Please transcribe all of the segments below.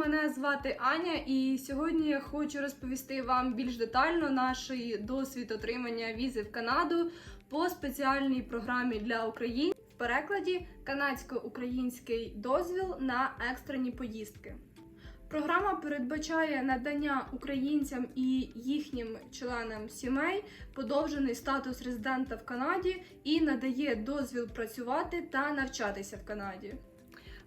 мене звати Аня, і сьогодні я хочу розповісти вам більш детально наш досвід отримання візи в Канаду по спеціальній програмі для українців в перекладі канадсько-український дозвіл на екстрені поїздки. Програма передбачає надання українцям і їхнім членам сімей подовжений статус резидента в Канаді і надає дозвіл працювати та навчатися в Канаді.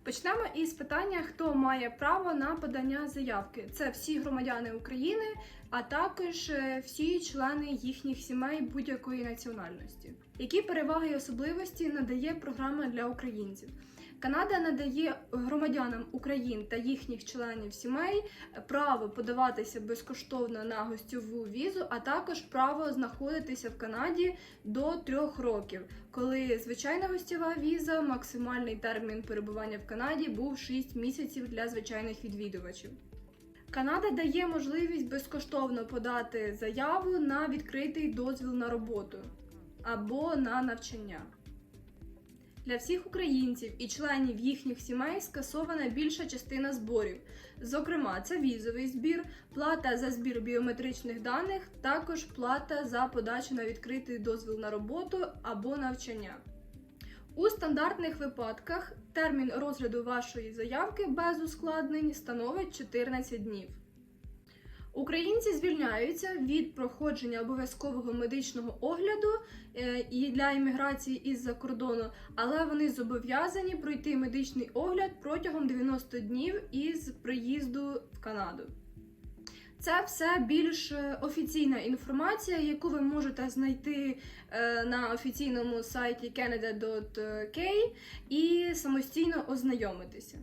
Почнемо із питання, хто має право на подання заявки. Це всі громадяни України, а також е, всі члени їхніх сімей будь-якої національності. Які переваги і особливості надає програма для українців? Канада надає громадянам України та їхніх членів сімей право подаватися безкоштовно на гостьову візу, а також право знаходитися в Канаді до трьох років, коли звичайна гостєва віза, максимальний термін перебування в Канаді був 6 місяців для звичайних відвідувачів. Канада дає можливість безкоштовно подати заяву на відкритий дозвіл на роботу або на навчання. Для всіх українців і членів їхніх сімей скасована більша частина зборів. Зокрема, це візовий збір, плата за збір біометричних даних, також плата за подачу на відкритий дозвіл на роботу або навчання. У стандартних випадках термін розгляду вашої заявки без ускладнень становить 14 днів. Українці звільняються від проходження обов'язкового медичного огляду е, і для імміграції із-за кордону, але вони зобов'язані пройти медичний огляд протягом 90 днів із приїзду в Канаду. Це все більш е, офіційна інформація, яку ви можете знайти е, на офіційному сайті canada.k і самостійно ознайомитися.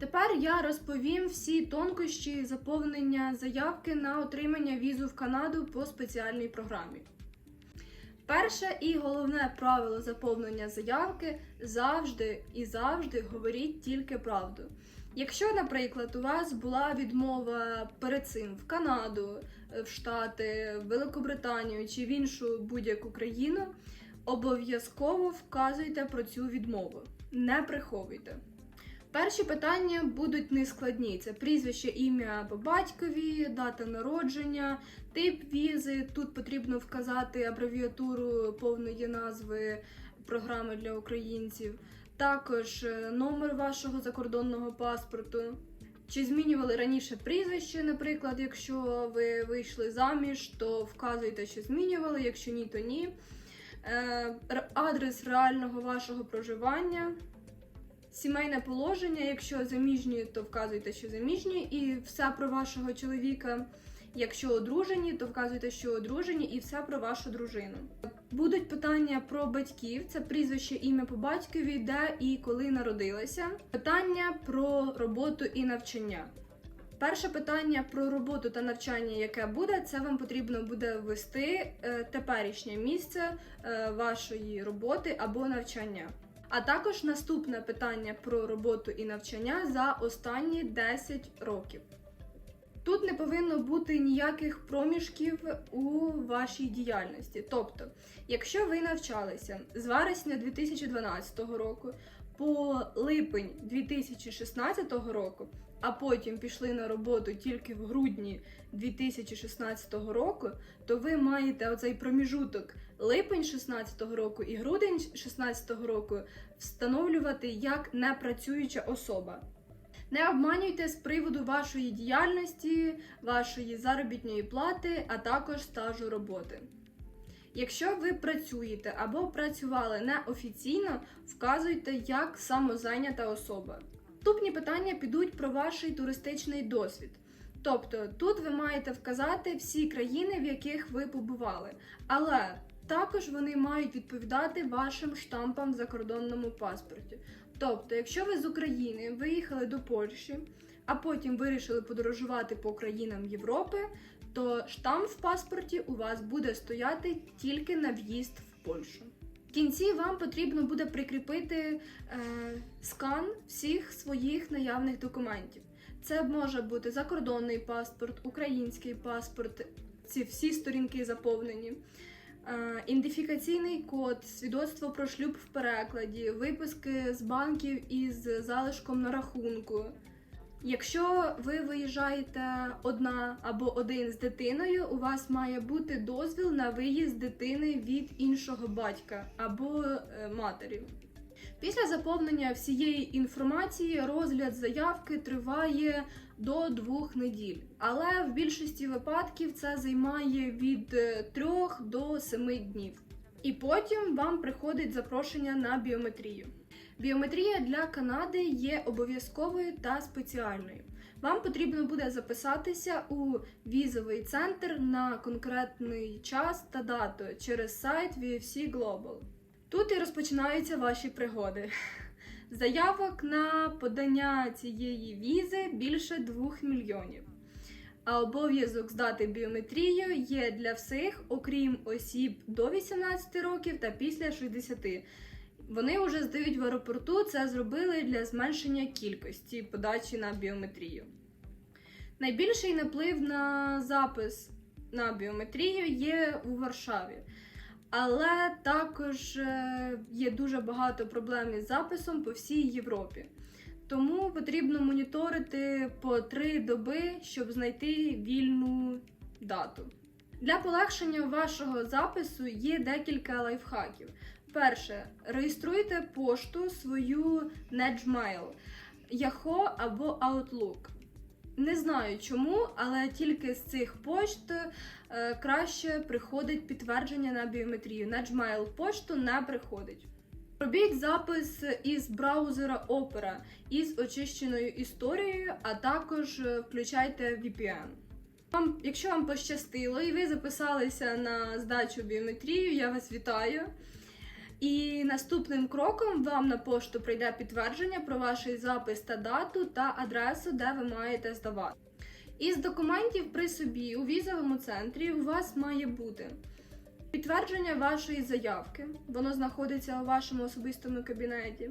Тепер я розповім всі тонкощі заповнення заявки на отримання візу в Канаду по спеціальній програмі. Перше і головне правило заповнення заявки завжди і завжди говоріть тільки правду. Якщо, наприклад, у вас була відмова перед цим в Канаду, в Штати, в Великобританію чи в іншу будь-яку країну, обов'язково вказуйте про цю відмову. Не приховуйте. Перші питання будуть нескладні: це прізвище, ім'я по батькові, дата народження, тип візи. Тут потрібно вказати абревіатуру повної назви програми для українців, також е, номер вашого закордонного паспорту. Чи змінювали раніше прізвище, наприклад, якщо ви вийшли заміж, то вказуйте, що змінювали, якщо ні, то ні. Е, Адрес реального вашого проживання. Сімейне положення, якщо заміжні, то вказуйте, що заміжні, і все про вашого чоловіка. Якщо одружені, то вказуйте, що одружені, і все про вашу дружину. Будуть питання про батьків: це прізвище, ім'я по батькові, де і коли народилися. Питання про роботу і навчання. Перше питання про роботу та навчання, яке буде, це вам потрібно буде ввести е, теперішнє місце е, вашої роботи або навчання. А також наступне питання про роботу і навчання за останні 10 років. Тут не повинно бути ніяких проміжків у вашій діяльності. Тобто, якщо ви навчалися з вересня 2012 року по липень 2016 року, а потім пішли на роботу тільки в грудні 2016 року, то ви маєте оцей проміжуток липень 16 року і грудень 16 року встановлювати як непрацююча особа. Не обманюйте з приводу вашої діяльності, вашої заробітної плати, а також стажу роботи. Якщо ви працюєте або працювали неофіційно, вказуйте як самозайнята особа. Наступні питання підуть про ваш туристичний досвід. Тобто тут ви маєте вказати всі країни, в яких ви побували, але також вони мають відповідати вашим штампам в закордонному паспорті. Тобто, якщо ви з України виїхали до Польщі, а потім вирішили подорожувати по країнам Європи, то штамп в паспорті у вас буде стояти тільки на в'їзд в Польщу. В кінці вам потрібно буде прикріпити е, скан всіх своїх наявних документів. Це може бути закордонний паспорт, український паспорт, ці всі сторінки заповнені. Ідентифікаційний код, свідоцтво про шлюб в перекладі, виписки з банків із залишком на рахунку. Якщо ви виїжджаєте одна або один з дитиною, у вас має бути дозвіл на виїзд дитини від іншого батька або е, матері. Після заповнення всієї інформації розгляд заявки триває до двох неділь, але в більшості випадків це займає від 3 до 7 днів. І потім вам приходить запрошення на біометрію. Біометрія для Канади є обов'язковою та спеціальною. Вам потрібно буде записатися у візовий центр на конкретний час та дату через сайт VFC Global. Тут і розпочинаються ваші пригоди. Заявок на подання цієї візи більше 2 мільйонів. А обов'язок здати біометрію є для всіх, окрім осіб до 18 років та після 60. Вони вже здають в аеропорту. Це зробили для зменшення кількості подачі на біометрію. Найбільший наплив на запис на біометрію є у Варшаві. Але також е, є дуже багато проблем із записом по всій Європі. Тому потрібно моніторити по три доби, щоб знайти вільну дату. Для полегшення вашого запису є декілька лайфхаків. Перше, реєструйте пошту свою Nudgemail, Yahoo або Outlook. Не знаю чому, але тільки з цих пошт е, краще приходить підтвердження на біометрію. На Gmail пошту не приходить. Робіть запис із браузера Opera із очищеною історією, а також е, включайте VPN. Вам, якщо вам пощастило і ви записалися на здачу біометрію, я вас вітаю. І наступним кроком вам на пошту прийде підтвердження про ваш запис та дату та адресу, де ви маєте здавати. Із документів при собі у візовому центрі у вас має бути підтвердження вашої заявки, воно знаходиться у вашому особистому кабінеті.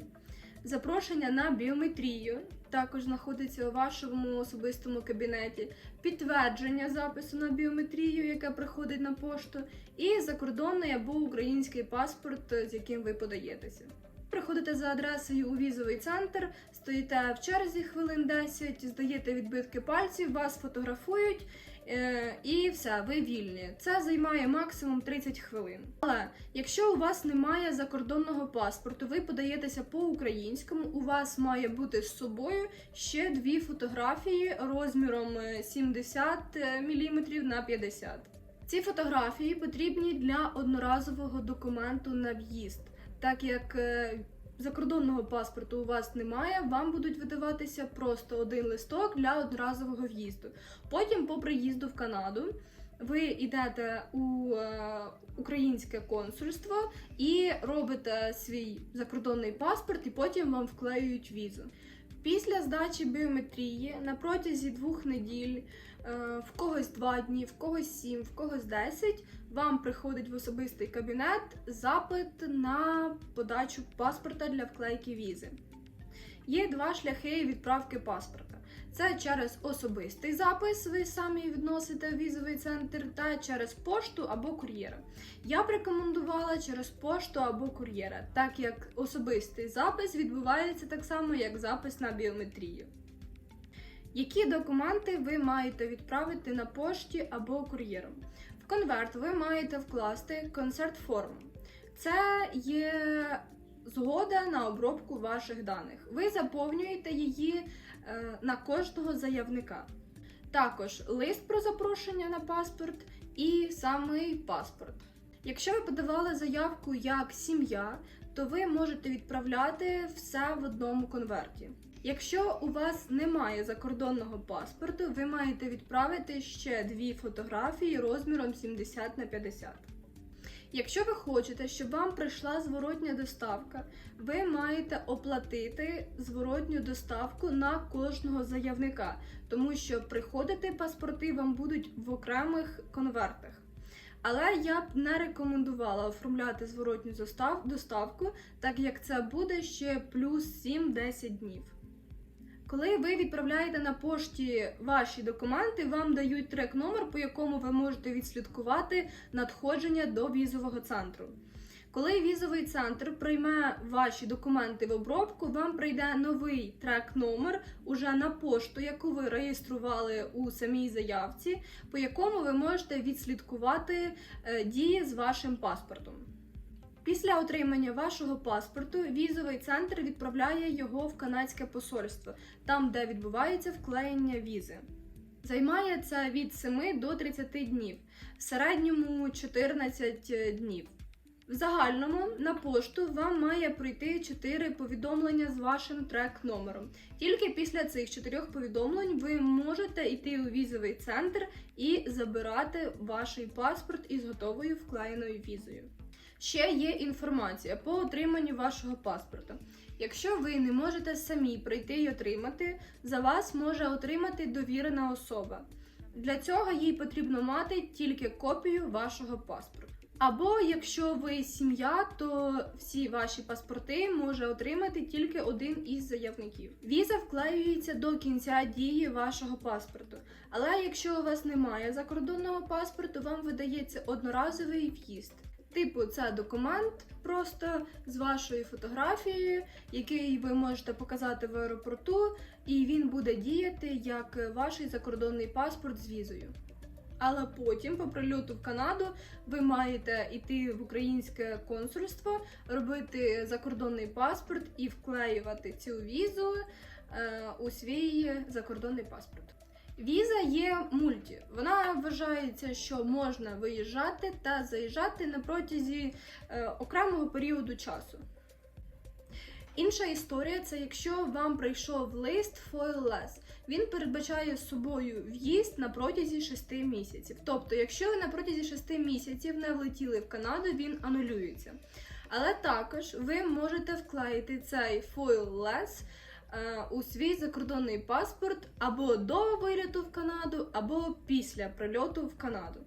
Запрошення на біометрію також знаходиться у вашому особистому кабінеті, підтвердження запису на біометрію, яке приходить на пошту, і закордонний або український паспорт, з яким ви подаєтеся. Приходите за адресою у візовий центр, стоїте в черзі хвилин 10, здаєте відбитки пальців, вас фотографують. Е, і все, ви вільні. Це займає максимум 30 хвилин. Але якщо у вас немає закордонного паспорту, ви подаєтеся по-українському, у вас має бути з собою ще дві фотографії розміром 70 мм на 50 Ці фотографії потрібні для одноразового документу на в'їзд, так як е, закордонного паспорту у вас немає, вам будуть видаватися просто один листок для одноразового в'їзду. Потім, по приїзду в Канаду, ви йдете у е, українське консульство і робите свій закордонний паспорт, і потім вам вклеюють візу. Після здачі біометрії на протязі двох неділь, в когось два дні, в когось сім, в когось десять, вам приходить в особистий кабінет запит на подачу паспорта для вклейки візи. Є два шляхи відправки паспорта. Це через особистий запис, ви самі відносите в візовий центр, та через пошту або кур'єра. Я б рекомендувала через пошту або кур'єра, так як особистий запис відбувається так само, як запис на біометрію. Які документи ви маєте відправити на пошті або кур'єром? В конверт ви маєте вкласти концерт форму. Це є згода на обробку ваших даних. Ви заповнюєте її е, на кожного заявника. Також лист про запрошення на паспорт і самий паспорт. Якщо ви подавали заявку як сім'я, то ви можете відправляти все в одному конверті. Якщо у вас немає закордонного паспорту, ви маєте відправити ще дві фотографії розміром 70 на 50. Якщо ви хочете, щоб вам прийшла зворотня доставка, ви маєте оплатити зворотню доставку на кожного заявника, тому що приходити паспорти вам будуть в окремих конвертах. Але я б не рекомендувала оформляти зворотню доставку, так як це буде ще плюс 7-10 днів. Коли ви відправляєте на пошті ваші документи, вам дають трек-номер, по якому ви можете відслідкувати надходження до візового центру. Коли візовий центр прийме ваші документи в обробку, вам прийде новий трек-номер уже на пошту, яку ви реєстрували у самій заявці, по якому ви можете відслідкувати е, дії з вашим паспортом. Після отримання вашого паспорту візовий центр відправляє його в канадське посольство, там де відбувається вклеєння візи. Займає це від 7 до 30 днів, в середньому 14 днів. В загальному на пошту вам має прийти 4 повідомлення з вашим трек-номером. Тільки після цих 4 повідомлень ви можете йти у візовий центр і забирати ваш паспорт із готовою вклеєною візою. Ще є інформація по отриманню вашого паспорта. Якщо ви не можете самі прийти і отримати, за вас може отримати довірена особа. Для цього їй потрібно мати тільки копію вашого паспорту. Або якщо ви сім'я, то всі ваші паспорти може отримати тільки один із заявників. Віза вклеюється до кінця дії вашого паспорту. Але якщо у вас немає закордонного паспорту, вам видається одноразовий в'їзд. Типу, це документ просто з вашою фотографією, який ви можете показати в аеропорту, і він буде діяти як ваш закордонний паспорт з візою. Але потім, по прильоту в Канаду, ви маєте йти в українське консульство, робити закордонний паспорт і вклеювати цю візу е, у свій закордонний паспорт. Віза є мульті. Вона вважається, що можна виїжджати та заїжджати на протязі е, окремого періоду часу. Інша історія це якщо вам прийшов лист FOIL-less. Він передбачає собою в'їзд на протязі 6 місяців. Тобто, якщо ви на протязі 6 місяців не влетіли в Канаду, він анулюється. Але також ви можете вклеїти цей FOIL-less у свій закордонний паспорт або до виліту в Канаду, або після прильоту в Канаду.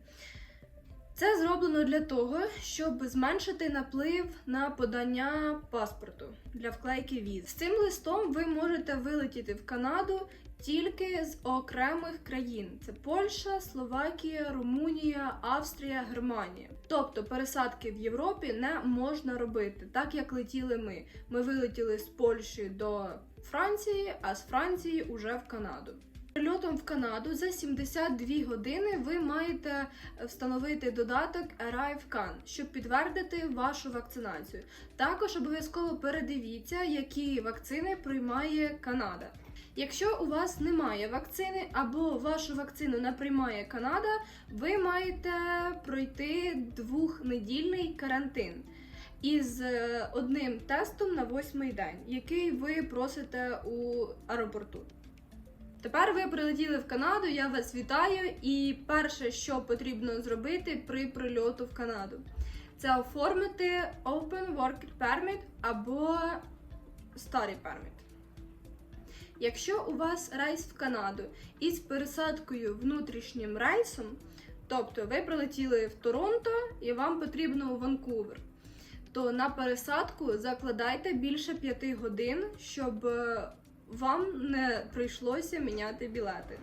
Це зроблено для того, щоб зменшити наплив на подання паспорту для вклейки віз. З цим листом ви можете вилетіти в Канаду тільки з окремих країн: це Польща, Словакія, Румунія, Австрія, Германія. Тобто пересадки в Європі не можна робити, так як летіли ми. Ми вилетіли з Польщі до Франції, а з Франції уже в Канаду. Прильотом в Канаду за 72 години ви маєте встановити додаток ArriveCan, щоб підтвердити вашу вакцинацію. Також обов'язково передивіться, які вакцини приймає Канада. Якщо у вас немає вакцини або вашу вакцину не приймає Канада, ви маєте пройти двохнедільний карантин із е, одним тестом на восьмий день, який ви просите у аеропорту. Тепер ви прилетіли в Канаду, я вас вітаю. І перше, що потрібно зробити при прильоту в Канаду, це оформити Open Work Permit або Study Permit. Якщо у вас рейс в Канаду із пересадкою внутрішнім рейсом, тобто ви прилетіли в Торонто і вам потрібно у Ванкувер, то на пересадку закладайте більше 5 годин, щоб е, вам не прийшлося міняти білети.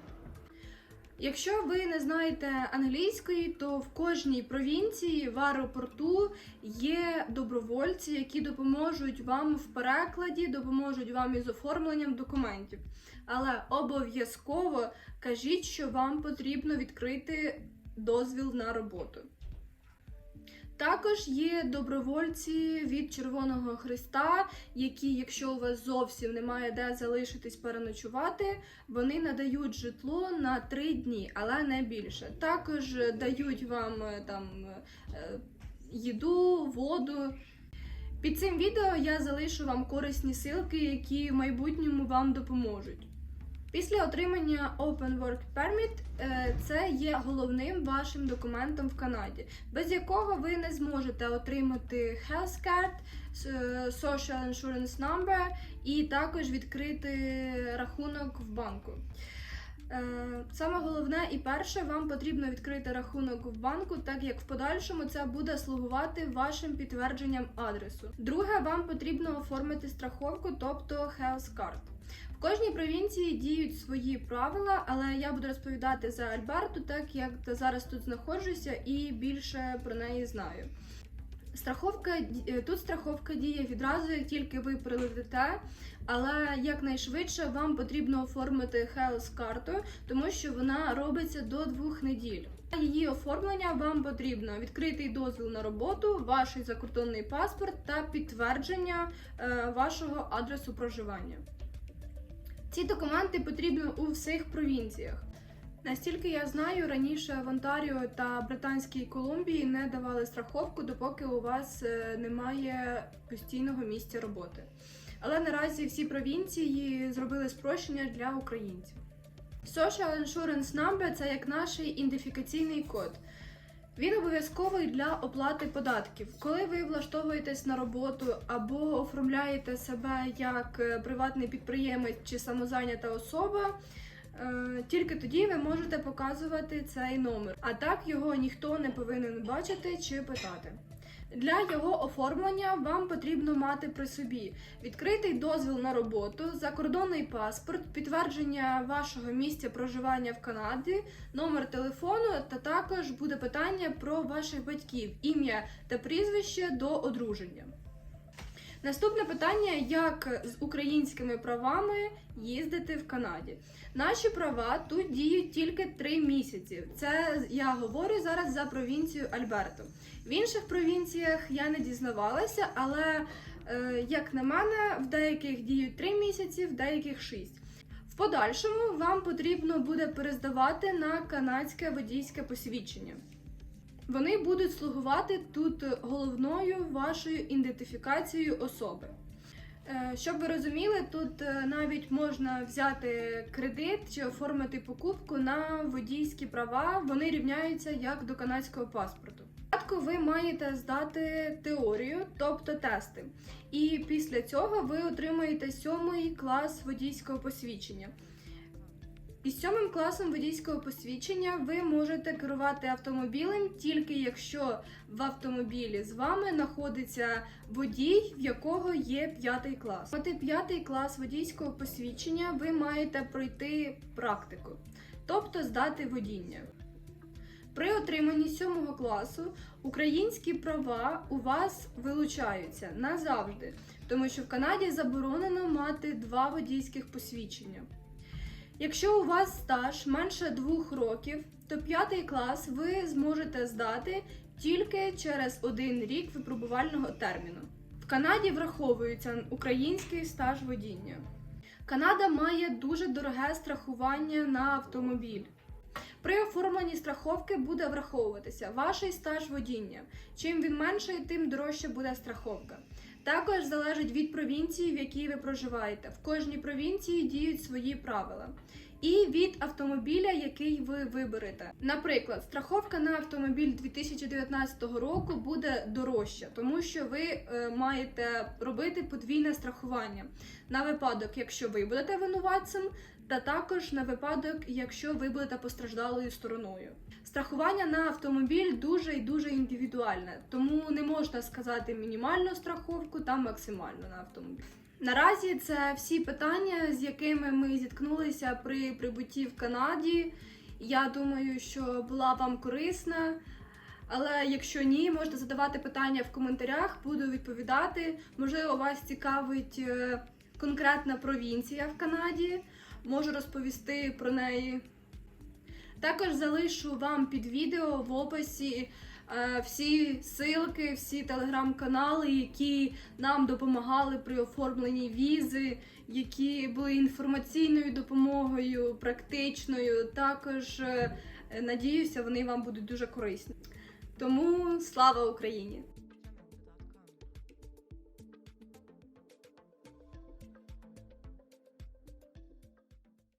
Якщо ви не знаєте англійської, то в кожній провінції в аеропорту є добровольці, які допоможуть вам в перекладі, допоможуть вам із оформленням документів. Але обов'язково кажіть, що вам потрібно відкрити дозвіл на роботу. Також є добровольці від Червоного Христа, які, якщо у вас зовсім немає де залишитись переночувати, вони надають житло на три дні, але не більше. Також дають вам е, там е, їду, воду. Під цим відео я залишу вам корисні силки, які в майбутньому вам допоможуть. Після отримання Open Work Permit е, це є головним вашим документом в Канаді, без якого ви не зможете отримати Health Card, е, Social Insurance Number і також відкрити рахунок в банку. Е, Саме головне і перше, вам потрібно відкрити рахунок в банку, так як в подальшому це буде слугувати вашим підтвердженням адресу. Друге, вам потрібно оформити страховку, тобто Health Card. Кожній провінції діють свої правила, але я буду розповідати за Альберту, так як зараз тут знаходжуся і більше про неї знаю. Страховка е, тут страховка діє відразу, як тільки ви прилетите, але якнайшвидше вам потрібно оформити Health карту, тому що вона робиться до двох неділь. Її оформлення вам потрібно відкритий дозвіл на роботу, ваш закордонний паспорт та підтвердження е, вашого адресу проживання. Ці документи потрібні у всіх провінціях. Настільки я знаю, раніше в Онтаріо та Британській Колумбії не давали страховку, допоки у вас е, немає постійного місця роботи. Але наразі всі провінції зробили спрощення для українців. Social Insurance Number – це як наш ідентифікаційний код. Він обов'язковий для оплати податків. Коли ви влаштовуєтесь на роботу або оформляєте себе як е, приватний підприємець чи самозайнята особа, е, тільки тоді ви можете показувати цей номер. А так його ніхто не повинен бачити чи питати. Для його оформлення вам потрібно мати при собі відкритий дозвіл на роботу, закордонний паспорт, підтвердження вашого місця проживання в Канаді, номер телефону та також буде питання про ваших батьків, ім'я та прізвище до одруження. Наступне питання: як з українськими правами їздити в Канаді? Наші права тут діють тільки 3 місяці. Це я говорю зараз за провінцію Альберто. В інших провінціях я не дізнавалася, але е, як на мене, в деяких діють 3 місяці, в деяких 6. В подальшому вам потрібно буде перездавати на канадське водійське посвідчення. Вони будуть слугувати тут головною вашою ідентифікацією особи. Е, Щоб ви розуміли, тут е, навіть можна взяти кредит чи оформити покупку на водійські права. Вони рівняються як до канадського паспорту. Спочатку ви маєте здати теорію, тобто тести, і після цього ви отримаєте сьомий клас водійського посвідчення. Із сьомим класом водійського посвідчення ви можете керувати автомобілем тільки якщо в автомобілі з вами знаходиться водій, в якого є п'ятий клас. Мати п'ятий клас водійського посвідчення ви маєте пройти практику, тобто здати водіння. При отриманні сьомого класу українські права у вас вилучаються назавжди, тому що в Канаді заборонено мати два водійських посвідчення. Якщо у вас стаж менше двох років, то п'ятий клас ви зможете здати тільки через один рік випробувального терміну. В Канаді враховується український стаж водіння. Канада має дуже дороге страхування на автомобіль. При оформленні страховки буде враховуватися ваш стаж водіння. Чим він менший, тим дорожче буде страховка. Також залежить від провінції, в якій ви проживаєте. В кожній провінції діють свої правила. І від автомобіля, який ви виберете. Наприклад, страховка на автомобіль 2019 року буде дорожча, тому що ви е, маєте робити подвійне страхування на випадок, якщо ви будете винуватцем, та також на випадок, якщо ви будете постраждалою стороною. Страхування на автомобіль дуже і дуже індивідуальне, тому не можна сказати мінімальну страховку та максимальну на автомобіль. Наразі це всі питання, з якими ми зіткнулися при прибутті в Канаді. Я думаю, що була вам корисна. Але якщо ні, можете задавати питання в коментарях, буду відповідати. Можливо, вас цікавить е, конкретна провінція в Канаді, можу розповісти про неї. Також залишу вам під відео в описі е, всі ссылки, всі телеграм-канали, які нам допомагали при оформленні візи, які були інформаційною допомогою, практичною. Також е, надіюся, вони вам будуть дуже корисні. Тому слава Україні!